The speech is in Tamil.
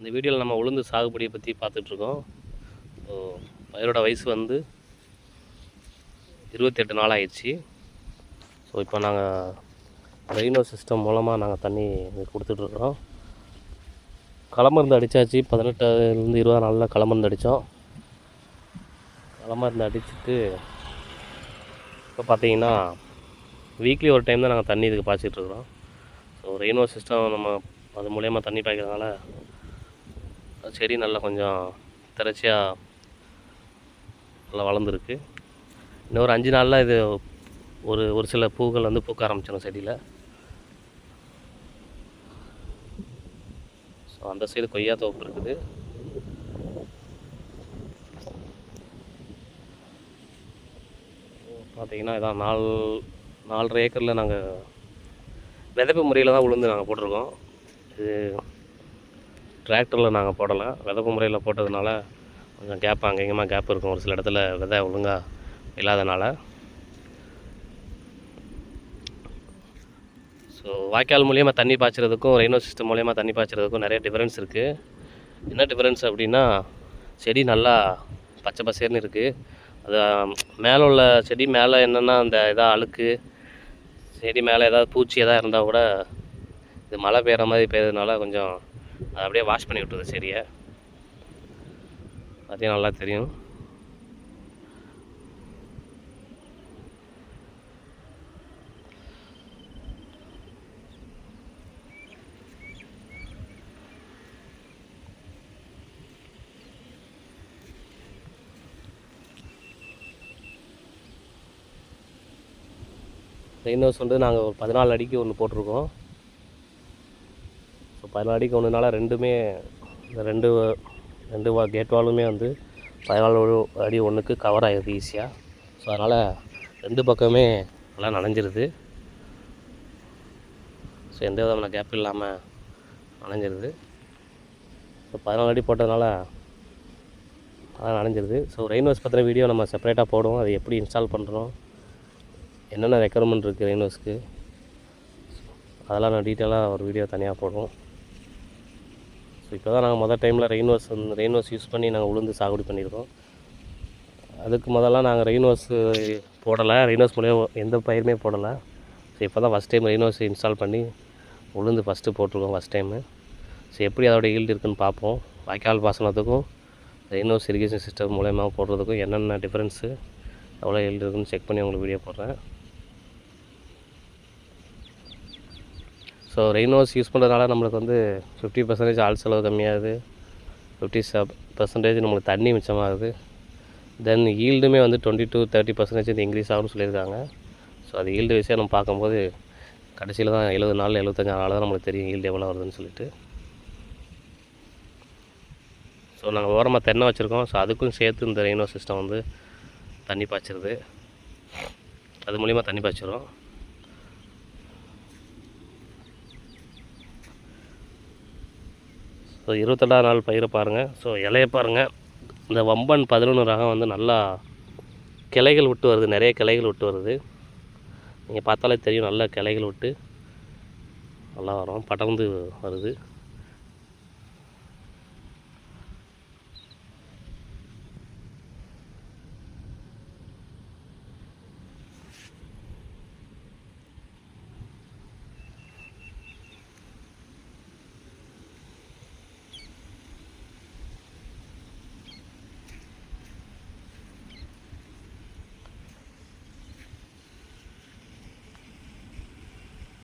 இந்த வீடியோவில் நம்ம உளுந்து சாகுபடியை பற்றி பார்த்துட்ருக்கோம். ஸோ பயிரோட வயசு வந்து இருபத்தெட்டு நாள் ஆயிடுச்சு. ஸோ இப்போ நாங்கள் ரெயினோ சிஸ்டம் மூலமாக நாங்கள் தண்ணி கொடுத்துட்ருக்குறோம் களமருந்து அடித்தாச்சு பதினெட்டுலேருந்து இருபது நாளில் களமருந்து அடித்தோம் களமருந்து அடிச்சுட்டு இப்போ பார்த்தீங்கன்னா வீக்லி ஒரு டைம் தான் நாங்கள் தண்ணி இதுக்கு பாய்ச்சிட்ருக்குறோம். ஸோ ரெயினோ சிஸ்டம் நம்ம அது மூலயமா தண்ணி பாய்க்கிறதுனால செடி நல்லா கொஞ்சம் திறச்சியாக நல்லா வளர்ந்துருக்கு. இன்னும் ஒரு அஞ்சு நாளில் இது ஒரு ஒரு சில பூக்கள் வந்து பூக்க ஆரம்பிச்சிடும் செடியில். ஸோ அந்த சைடு கொய்யா தோப்பு இருக்குது. பார்த்தீங்கன்னா இதான் நாலு நாலரை ஏக்கரில் நாங்கள் விதப்பு முறையில் தான் உளுந்து நாங்கள் போட்டிருக்கோம். இது டிராக்டரில் நாங்கள் போடலை விதப்பு முறையில் போட்டதுனால கொஞ்சம் கேப் அங்கே கேப் இருக்கும். ஒரு சில இடத்துல விதை ஒழுங்காக இல்லாதனால. ஸோ வாய்க்கால் மூலியமாக தண்ணி பாய்ச்சறதுக்கும் ரெயினோ சிஸ்டம் மூலியமாக தண்ணி பாய்ச்சறதுக்கும் நிறைய டிஃப்ரென்ஸ் இருக்குது என்ன டிஃப்ரென்ஸ் அப்படின்னா செடி நல்லா பச்சை பசேர்னு இருக்குது அது மேலே உள்ள செடி மேலே என்னென்னா அந்த இதாக அழுக்கு செடி மேலே ஏதாவது பூச்சி எதாவது இருந்தால் கூட இது மழை பெய்கிற மாதிரி பெய்யறதுனால கொஞ்சம் அதை அப்படியே வாஷ் பண்ணி விட்டுருது செடியை. அதையும் நல்லா தெரியும். ரெயின்ஹவுஸ் வந்து நாங்கள் ஒரு பதினாலு அடிக்கு ஒன்று போட்டிருக்கோம். பதினாலு அடிக்கு ஒன்றுனால ரெண்டுமே இந்த ரெண்டு ரெண்டு வா கேட் வாலுமே வந்து பதினாலு அடி ஒன்றுக்கு கவர் ஆகிடுது ஈஸியாக ஸோ அதனால் ரெண்டு பக்கமே நல்லா நனைஞ்சிருது. ஸோ எந்த விதமான கேப் இல்லாமல் நனைஞ்சிருது. ஸோ பதினாலு அடி போட்டதுனால அதான் நனைஞ்சிருது. ஸோ ரெயின்ஹவுஸ் பற்றின வீடியோ நம்ம செப்பரேட்டாக போடுவோம். அது எப்படி இன்ஸ்டால் பண்ணுறோம் என்னென்ன ரெக்குவயர்மெண்ட் இருக்குது ரெயின்ஹவுஸ்க்கு அதெல்லாம் நான் டீட்டெயிலாக ஒரு வீடியோ தனியாக போடுவோம். ஸோ இப்போ தான் நாங்கள் மொதல் டைமில் ரெயின்வாஸ் வந்து ரெயின்வாஸ் யூஸ் பண்ணி நாங்கள் உளுந்து சாகுபடி பண்ணியிருக்கோம். அதுக்கு முதல்ல நாங்கள் ரெயின்வாஸ் போடலை ரெயின்வாஸ் மூலியம் எந்த பயிருமே போடலை. ஸோ இப்போ தான் ஃபஸ்ட் டைம் ரெயின்வாஸ் இன்ஸ்டால் பண்ணி உளுந்து ஃபஸ்ட்டு போட்டிருக்கோம் ஃபஸ்ட் டைமு ஸோ எப்படி அதோட ஈல்டு இருக்குன்னு பார்ப்போம். வாய்க்கால் பாசனத்துக்கும் ரெயின்வாஸ் இரிகேஷன் சிஸ்டம் மூலயமா போடுறதுக்கும் என்னென்ன டிஃப்ரென்ஸு எவ்வளோ ஈல்டு இருக்குன்னு செக் பண்ணி உங்களுக்கு வீடியோ போடுறேன். ஸோ ரெயின்வாஸ் யூஸ் பண்ணுறதுனால நம்மளுக்கு வந்து ஃபிஃப்டி பர்சன்டேஜ் ஆள் செலவு கம்மியாகுது. ஃபிஃப்டி பர்சன்டேஜ் நம்மளுக்கு தண்ணி மிச்சமாகுது. தென் ஈல்டுமே வந்து டுவெண்ட்டி டூ தேர்ட்டி பர்சன்டேஜ் இது இன்க்ரீஸ் ஆகும்னு சொல்லியிருக்காங்க. ஸோ அது ஈல்டு விஷயம் நம்ம பார்க்கும்போது கடைசியில் தான் எழுபது நாள் எழுபத்தஞ்சு நாள் தான் நம்மளுக்கு தெரியும் ஈல்டு எவ்வளோ வருதுன்னு சொல்லிட்டு. ஸோ நாங்கள் ஓரமாக தென்னை வச்சுருக்கோம். ஸோ அதுக்கும் சேர்த்து இந்த ரெயினோ சிஸ்டம் வந்து தண்ணி பாய்ச்சிருது. அது மூலிமா தண்ணி பாய்ச்சிரும் ஸோ இருபத்தெட்டாம் நாள் பயிரை பாருங்கள் ஸோ இலைய பாருங்கள் இந்த வம்பன் பதினொன்று ரகம் வந்து நல்லா கிளைகள் விட்டு வருது. நிறைய கிளைகள் விட்டு வருது. நீங்கள் பார்த்தாலே தெரியும் நல்லா கிளைகள் விட்டு நல்லா வரும். படர்ந்து வருது.